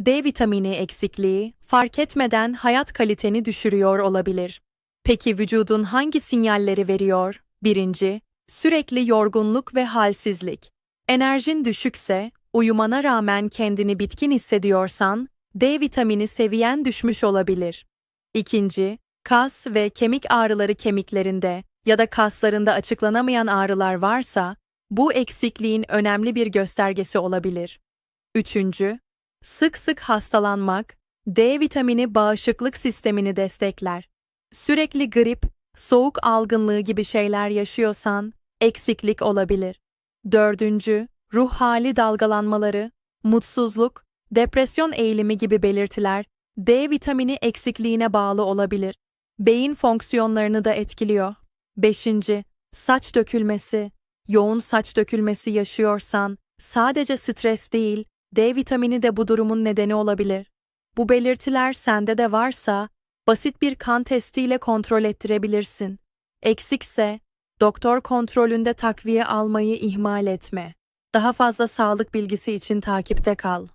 D vitamini eksikliği fark etmeden hayat kaliteni düşürüyor olabilir. Peki vücudun hangi sinyalleri veriyor? Birinci, sürekli yorgunluk ve halsizlik. Enerjin düşükse, uyumana rağmen kendini bitkin hissediyorsan, D vitamini seviyen düşmüş olabilir. İkinci, kas ve kemik ağrıları kemiklerinde ya da kaslarında açıklanamayan ağrılar varsa, bu eksikliğin önemli bir göstergesi olabilir. Üçüncü, sık sık hastalanmak, D vitamini bağışıklık sistemini destekler. Sürekli grip, soğuk algınlığı gibi şeyler yaşıyorsan, eksiklik olabilir. Dördüncü, ruh hali dalgalanmaları, mutsuzluk, depresyon eğilimi gibi belirtiler D vitamini eksikliğine bağlı olabilir. Beyin fonksiyonlarını da etkiliyor. Beşinci, saç dökülmesi. Yoğun saç dökülmesi yaşıyorsan, sadece stres değil, D vitamini de bu durumun nedeni olabilir. Bu belirtiler sende de varsa, basit bir kan testiyle kontrol ettirebilirsin. Eksikse, doktor kontrolünde takviye almayı ihmal etme. Daha fazla sağlık bilgisi için takipte kal.